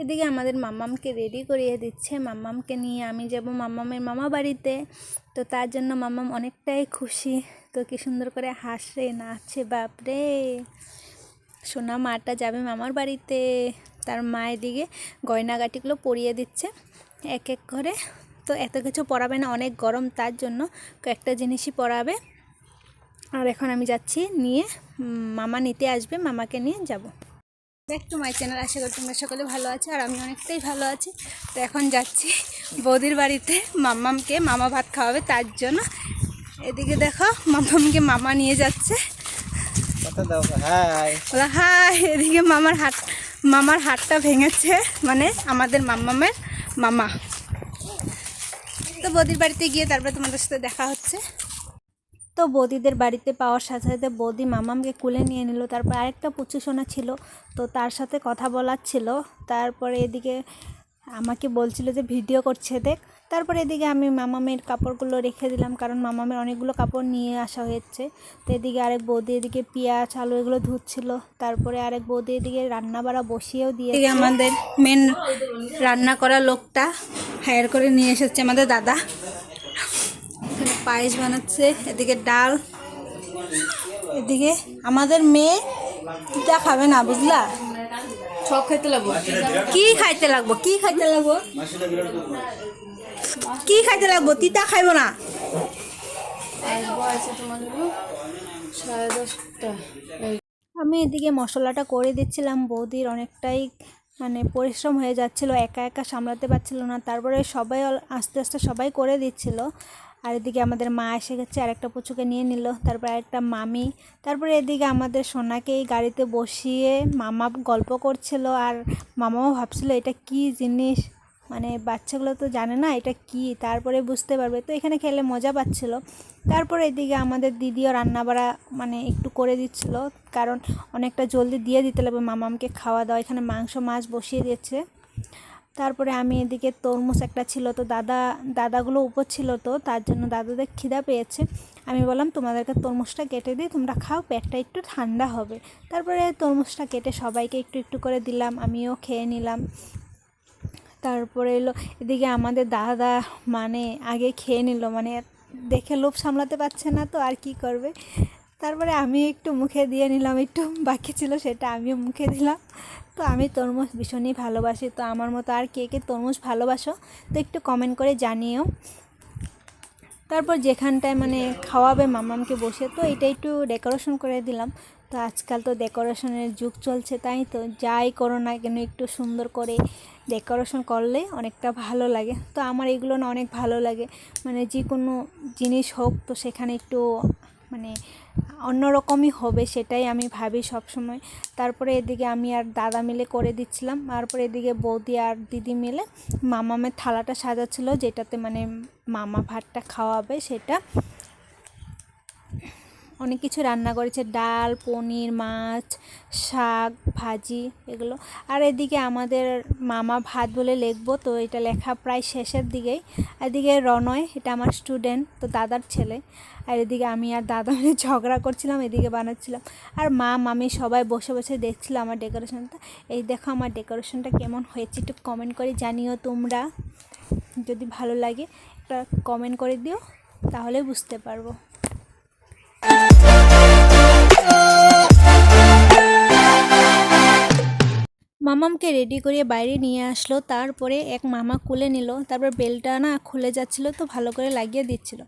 এদিকে আমাদের মাম্মামকে রেডি করিয়ে দিচ্ছে। মাম্মামকে নিয়ে আমি যাব মাম্মামের মামা বাড়িতে। তো তার জন্য মাম্মাম অনেকটাই খুশি। তো কি সুন্দর করে হাসে নাচছে বাপরে। সোনা মাটা যাবে মামার বাড়িতে। তার মা এদিকে গয়নাগাটিগুলো পরিয়ে দিচ্ছে এক এক করে। তো এত কিছু পরাবে না, অনেক গরম, তার জন্য কয়েকটা জিনিসই পরাবে। আর এখন আমি যাচ্ছি, নিয়ে মামা নিতে আসবে, মামাকে নিয়ে যাব। ব্যাক টু মাই চ্যানেল আশা করি তোমরা সকলে ভালো আছো আর আমি অনেকটাই ভালো আছি। তো এখন যাচ্ছি বৌদির বাড়িতে। মাম্মামকে মামা ভাত খাওয়াবে তার জন্য। এদিকে দেখো মাম্মামকে মামা নিয়ে যাচ্ছে। হাই এদিকে মামার হাত মামার হাতটা ভেঙেছে মানে আমাদের মাম্মামের মামা। তো বৌদির বাড়িতে গিয়ে তারপরে তোমাদের সাথে দেখা হচ্ছে। তো বৌদিদের বাড়িতে পাওয়ার সাথে সাথে বৌদি মামামকে কুলে নিয়ে নিল। তারপর আরেকটা পুচু সোনা ছিল, তো তার সাথে কথা বলার ছিল। তারপরে এদিকে আমাকে বলছিল যে, ভিডিও করছে, দেখ। তারপরে এদিকে আমি মামামের কাপড়গুলো রেখে দিলাম, কারণ মামামের অনেকগুলো কাপড় নিয়ে আসা হয়েছে। তো এদিকে আরেক বৌদি এদিকে পেঁয়াজ, আলু এগুলো ধুচ্ছিল। তারপরে আরেক বৌদি এদিকে রান্না বাড়া বসিয়েও দিয়ে আমাদের মেন রান্না করা লোকটা হায়ার করে নিয়ে এসেছে আমাদের দাদা। পায়েস বানাচ্ছে এদিকে ডাল এদিকে আমাদের মেয়ে পিঠা খাবে না বুঝলা? সব খাইতে লাগবো। কি খাইতে লাগবো? কি খাইতে লাগবো? কি খাইতে লাগবো? তিতা খাইব না। আমি এদিকে মশলাটা করে দিচ্ছিলাম বৌদির অনেকটাই মানে পরিশ্রম হয়ে যাচ্ছিল একা একা সামলাতে পারছিল না। তারপরে সবাই আস্তে আস্তে সবাই করে দিচ্ছিল। আর এদিকে আমাদের মা এসে গেছে, আরেকটা পুচুকে নিয়ে নিল, তারপরে আরেকটা মামি। তারপরে এদিকে আমাদের সোনাকে এই গাড়িতে বসিয়ে মামা গল্প করছিল, আর মামাও ভাবছিল, এটা কি জিনিস? মানে বাচ্চাগুলো তো জানে না, এটা কি? তারপরে বুঝতে পারবে। তো এখানে খেলে মজা পাচ্ছিল। তারপরে এদিকে আমাদের দিদিও রান্না বাড়া মানে একটু করে দিচ্ছিল, কারণ অনেকটা জলদি দিয়ে দিতে লাগবে। মামামকে খাওয়া দাওয়া, এখানে মাংস, মাছ বসিয়ে দিয়েছে। তারপরে আমি এদিকে তরমুজ একটা ছিল তো দাদা, দাদাগুলো উপর ছিল তো, তার জন্য দাদাদের খিদা পেয়েছে। আমি বললাম, তোমাদেরকে তরমুজটা কেটে দিই, তোমরা খাও, পেটটা একটু ঠান্ডা হবে। তারপরে তরমুজটা কেটে সবাইকে একটু একটু করে দিলাম, আমিও খেয়ে নিলাম। তারপরে এলো, এদিকে আমাদের দাদা মানে আগে খেয়ে নিল মানে দেখে লোভ সামলাতে পারছে না তো, আর কি করবে? তারপরে আমি একটু মুখে দিয়ে নিলাম, একটু বাকি ছিল সেটা আমিও মুখে দিলাম। তো আমি তরমুজ ভীষণই ভালোবাসি, তো আমার মতো আর কে কে তরমুজ ভালোবাসো, তো একটু কমেন্ট করে জানিও। তারপর যেখানটায় মানে খাওয়াবে মামামকে বসে, তো এটা একটু ডেকোরেশন করে দিলাম। তো আজকাল তো ডেকোরেশনের যুগ চলছে, তাই তো যাই করো না কেন একটু সুন্দর করে ডেকোরেশন করলে অনেকটা ভালো লাগে। তো আমার এগুলো না অনেক ভালো লাগে মানে যে কোনো জিনিস হোক, তো সেখানে একটু মানে অন্যরকমই হবে সেটাই আমি ভাবি সবসময়। তারপরে এদিকে আমি আর দাদা মিলে করে দিচ্ছিলাম। তারপরে এদিকে বৌদি আর দিদি মিলে মামামের থালাটা সাজাচ্ছিল, যেটাতে মানে মামা ভাতটা খাওয়াবে সেটা। অনেক কিছু রান্না করেছে। ডাল, পনির, মাছ, শাক, ভাজি এগুলো। আর এদিকে আমাদের মামা ভাত বলে লিখব, তো এটা লেখা প্রায় শেষের দিকেই। এদিকে রনয়, এটা আমার স্টুডেন্ট তো দাদার ছেলে। আর এদিকে আমি আর দাদা মিলে ঝগড়া করছিলাম, এদিকে বানাচ্ছিলাম। আর মা, মামি সবাই বসে বসে দেখছিল আমার ডেকোরেশনটা এই দেখো আমার ডেকোরেশনটা কেমন হয়েছে, একটু কমেন্ট করে জানিও তোমরা। যদি ভালো লাগে, একটা কমেন্ট করে দিও, তাহলে বুঝতে পারব। মামামকে রেডি করে বাইরে নিয়ে আসলো, তারপরে এক মামা কুলে নিল, তারপর বেলটা না খুলে যাচ্ছিল তো ভালো করে লাগিয়ে দিচ্ছিল।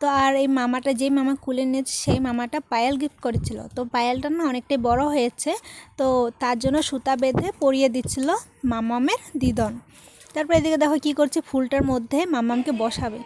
তো আর এই মামাটা, যেই মামা কুলে নিয়েছে, সেই মামাটা পায়েল গিফট করেছিল। তো পায়েলটা না অনেকটাই বড় হয়েছে, তো তার জন্য সুতা বেঁধে পরিয়ে দিচ্ছিল মামামের দিদন। তারপর এদিকে দেখো কি করছে, ফুলটার মধ্যে মামামকে বসাবে।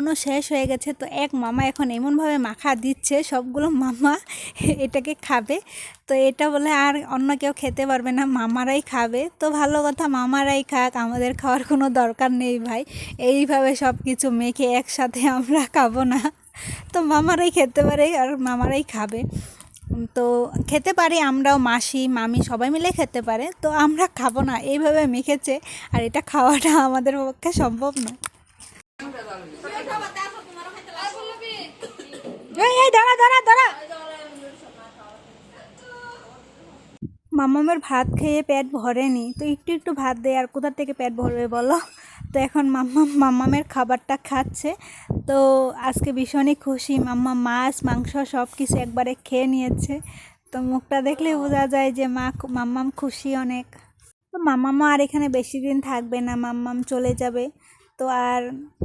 খাওয়ানো শেষ হয়ে গেছে। তো এক মামা এখন এমনভাবে মাখা দিচ্ছে, সবগুলো মামা এটাকে খাবে। তো এটা বলে আর অন্য কেউ খেতে পারবে না, মামারাই খাবে। তো ভালো কথা, মামারাই খাক, আমাদের খাওয়ার কোনো দরকার নেই ভাই। এইভাবে সব কিছু মেখে একসাথে আমরা খাব না। তো মামারাই খেতে পারে আর মামারাই খাবে। তো খেতে পারি আমরাও, মাসি, মামি সবাই মিলে খেতে পারে। তো আমরা খাব না, এইভাবে মেখেছে। আর এটা খাওয়াটা আমাদের পক্ষে সম্ভব না দাঁড়া মামামের ভাত খেয়ে পেট ভরেনি। তো একটু একটু ভাত দেয় আর কোথা থেকে পেট ভরবে বলো? তো এখন মাম্মা মাম্মামের খাবারটা খাচ্ছে। তো আজকে ভীষণই খুশি। মাম্মা মাছ, মাংস সব কিছু একবারে খেয়ে নিয়েছে। তো মুখটা দেখলে বোঝা যায় যে মা মাম্মাম খুশি অনেক। তো মাম্মামা আর এখানে বেশি দিন থাকবে না। মাম্মাম চলে যাবে। তো আর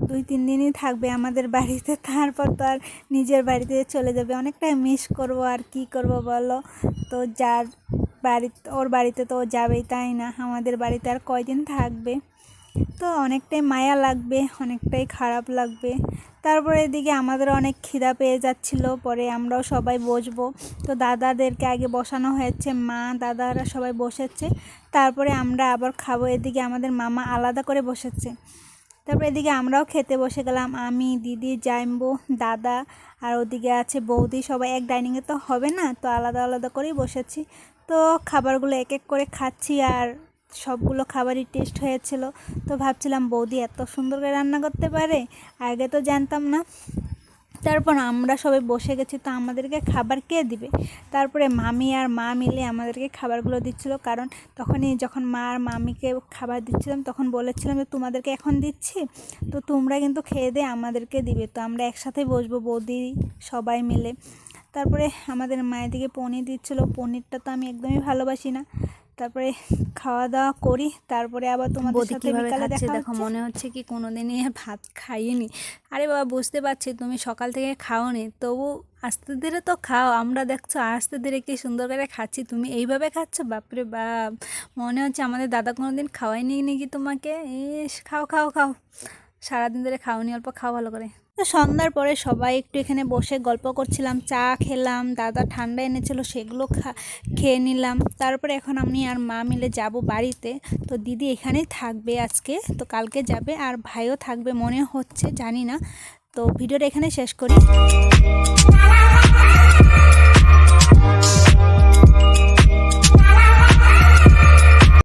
দুই, তিন দিনই থাকবে আমাদের বাড়িতে। তারপর তো আর নিজের বাড়িতে চলে যাবে। অনেকটাই মিস করব আর কি করব বলো? তো যার বাড়ি, ওর বাড়িতে তো যাবেই, তাই না? আমাদের বাড়িতে আর কয়দিন থাকবে? তো অনেকটাই মায়া লাগবে, অনেকটাই খারাপ লাগবে। তারপরে এদিকে আমাদের অনেক খিদা পেয়ে যাচ্ছিল। পরে আমরাও সবাই বসবো। তো দাদাদেরকে আগে বসানো হয়েছে। মা, দাদারা সবাই বসেছে। তারপরে আমরা আবার খাব। এদিকে আমাদের মামা আলাদা করে বসেছে। তারপরে এদিকে আমরাও খেতে বসে গেলাম। আমি, দিদি, জাইম্বো, দাদা আর ওদিকে আছে বৌদি। সবাই এক ডাইনিংয়ে তো হবে না, তো আলাদা আলাদা করেই বসেছি। তো খাবারগুলো এক এক করে খাচ্ছি আর সবগুলো খাবারই টেস্ট হয়েছিল। তো ভাবছিলাম বৌদি এত সুন্দর করে রান্না করতে পারে, আগে তো জানতাম না। তারপর আমরা সবাই বসে গেছি, তো আমাদেরকে খাবার কে দিবে? তারপরে মামি আর মা মিলে আমাদেরকে খাবারগুলো দিচ্ছিল, কারণ তখনই যখন মা আর মামিকে খাবার দিচ্ছিলাম, তখন বলেছিলাম যে, তোমাদেরকে এখন দিচ্ছি, তো তোমরা কিন্তু খেয়ে দিয়ে আমাদেরকে দিবে। তো আমরা একসাথে বসবো, বৌদি সবাই মিলে। তারপরে আমাদের মায়ের দিকে পনির দিচ্ছিল, পনিরটা তো আমি একদমই ভালোবাসি না। তারপরে খাওয়া দাওয়া করি তারপরে আবার তোমাদের সাথে বিকালে খাচ্ছে? দেখা দেখো মনে হচ্ছে কি কোনোদিনই ভাত খাইনি। আরে বাবা বুঝতে পারছি তুমি সকাল থেকে খাওনি তবু আস্তে ধীরে তো খাও। আমরা দেখছ আস্তে ধীরে কি সুন্দর করে খাচ্ছি। তুমি এইভাবে খাচ্ছ? বাপরে বাপ মনে হচ্ছে আমাদের দাদা কোনো কোনোদিন খাওয়াইনি নাকি তোমাকে? ইস খাও খাও খাও। সারাদিন ধরে খাওনি অল্প খাও ভালো করে। তো সন্ধ্যার পরে সবাই একটু এখানে বসে গল্প করছিলাম, চা খেলাম, দাদা ঠান্ডা এনেছিল সেগুলো খেয়ে নিলাম। তারপরে এখন আমি আর মা মিলে যাব বাড়িতে। তো দিদি এখানেই থাকবে আজকে, তো কালকে যাবে আর ভাইও থাকবে মনে হচ্ছে, জানি না। তো ভিডিওটা এখানে শেষ করি।